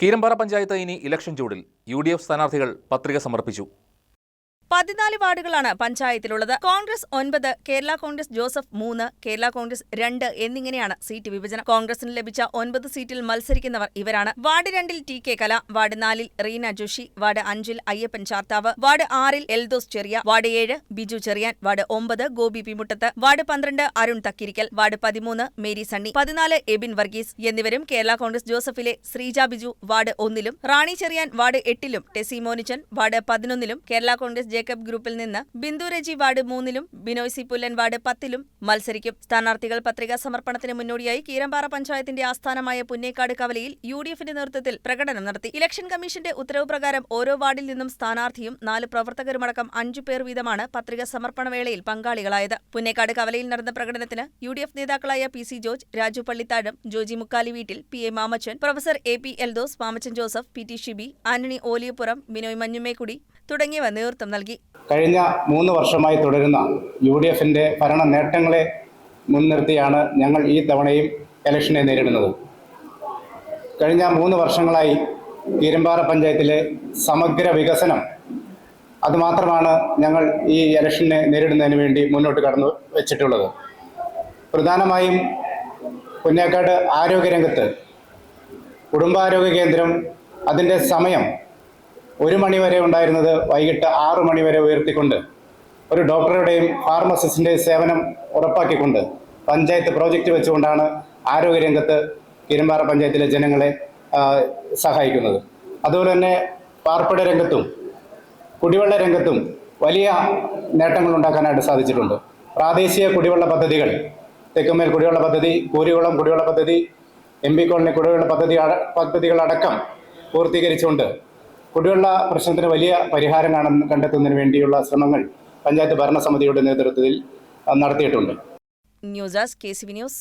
കീരമ്പാറ പഞ്ചായത്ത് ഇനി ഇലക്ഷൻ ചൂടിൽ U D F സ്ഥാനാർത്ഥികൾ പത്രിക സമർപ്പിച്ചു. പതിനാല് വാർഡുകളാണ് പഞ്ചായത്തിലുള്ളത്. കോൺഗ്രസ് ഒൻപത് കേരള കോൺഗ്രസ് ജോസഫ് മൂന്ന് കേരള കോൺഗ്രസ് രണ്ട് എന്നിങ്ങനെയാണ് സീറ്റ് വിഭജനം. കോൺഗ്രസിന് ലഭിച്ച ഒൻപത് സീറ്റിൽ മത്സരിക്കുന്നവർ ഇവരാണ്. വാർഡ് രണ്ടിൽ ടി കെ കല വാർഡ് നാലിൽ റീന ജോഷി വാർഡ് അഞ്ചിൽ അയ്യപ്പൻ ചാർത്താവ് വാർഡ് ആറിൽ എൽദോസ് ചെറിയ വാർഡ് ഏഴ് ബിജു ചെറിയാൻ വാർഡ് ഒമ്പത് ഗോപി പിമുട്ടത്ത് വാർഡ് പന്ത്രണ്ട് അരുൺ തക്കിരിക്കൽ വാർഡ് പതിമൂന്ന് മേരി സണ്ണി പതിനാല് എബിൻ വർഗീസ് എന്നിവരും കേരള കോൺഗ്രസ് ജോസഫിലെ ശ്രീജ ബിജു വാർഡ് ഒന്നിലും റാണി ചെറിയാൻ വാർഡ് എട്ടിലും ടെസി മോനിച്ചൻ വാർഡ് പതിനൊന്നിലും കേരള കോൺഗ്രസ് ജേക്കബ് ഗ്രൂപ്പിൽ നിന്ന് ബിന്ദു രജി വാർഡ് മൂന്നിലും ബിനോയ് സി പുല്ലൻ വാർഡ് പത്തിലും മത്സരിക്കും. സ്ഥാനാർത്ഥികൾ പത്രികാ സമർപ്പണത്തിന് മുന്നോടിയായി കീരമ്പാറ പഞ്ചായത്തിന്റെ ആസ്ഥാനമായ പുന്നേക്കാട് കവലയിൽ യു ഡി എഫിന്റെ നേതൃത്വത്തിൽ പ്രകടനം നടത്തി. ഇലക്ഷൻ കമ്മീഷന്റെ ഉത്തരവ് പ്രകാരം ഓരോ വാർഡിൽ നിന്നും സ്ഥാനാർത്ഥിയും നാല് പ്രവർത്തകരുമടക്കം അഞ്ചു പേർ വീതമാണ് പത്രിക സമർപ്പണ വേളയിൽ പങ്കാളികളായത്. പുന്നേക്കാട് കവലയിൽ നടന്ന പ്രകടനത്തിന് യു ഡി എഫ് നേതാക്കളായ പി സി ജോർജ് രാജു പള്ളിത്താഴം ജോജി മുക്കാലി വീട്ടിൽ P A Mamachan professor A P Eldhose Mamachan Joseph P T Shibi Antony Oliyappuram Binoy Manjumekkudy തുടങ്ങിയവർ നേതൃത്വം നൽകി. കഴിഞ്ഞ മൂന്ന് വർഷമായി തുടരുന്ന യു ഡി എഫിന്റെ ഭരണ നേട്ടങ്ങളെ മുൻനിർത്തിയാണ് ഞങ്ങൾ ഈ തവണയും ഇലക്ഷനെ നേരിടുന്നത്. കഴിഞ്ഞ മൂന്ന് വർഷങ്ങളായി കീരമ്പാറ പഞ്ചായത്തിലെ സമഗ്ര വികസനം അതുമാത്രമാണ് ഞങ്ങൾ ഈ ഇലക്ഷനെ നേരിടുന്നതിന് വേണ്ടി മുന്നോട്ട് കടന്നു വെച്ചിട്ടുള്ളത്. പ്രധാനമായും പുന്നേക്കാട് ആരോഗ്യരംഗത്ത് കുടുംബാരോഗ്യ കേന്ദ്രം അതിന്റെ സമയം ഒരു മണിവരെ ഉണ്ടായിരുന്നത് വൈകിട്ട് ആറു മണിവരെ ഉയർത്തിക്കൊണ്ട് ഒരു ഡോക്ടറുടെയും ഫാർമസിസ്റ്റിന്റെയും സേവനം ഉറപ്പാക്കിക്കൊണ്ട് പഞ്ചായത്ത് പ്രോജക്റ്റ് വെച്ചുകൊണ്ടാണ് ആരോഗ്യരംഗത്ത് ഇരുമ്പാറ പഞ്ചായത്തിലെ ജനങ്ങളെ സഹായിക്കുന്നത്. അതുപോലെ തന്നെ പാർപ്പിട രംഗത്തും കുടിവെള്ള രംഗത്തും വലിയ നേട്ടങ്ങൾ ഉണ്ടാക്കാനായിട്ട് സാധിച്ചിട്ടുണ്ട്. പ്രാദേശിക കുടിവെള്ള പദ്ധതികൾ തെക്കുമേൽ കുടിവെള്ള പദ്ധതി കൂരികുളം കുടിവെള്ള പദ്ധതി എം പി കോളനി കുടിവെള്ള പദ്ധതി പദ്ധതികളടക്കം പൂർത്തീകരിച്ചുകൊണ്ട് കുടിവെള്ള പ്രശ്നത്തിന് വലിയ പരിഹാരം കാണുന്ന കണ്ടെത്തുന്നതിന് വേണ്ടിയുള്ള ശ്രമങ്ങൾ പഞ്ചായത്ത് ഭരണസമിതിയുടെ നേതൃത്വത്തിൽ നടത്തിയിട്ടുണ്ട്. News desk K C news.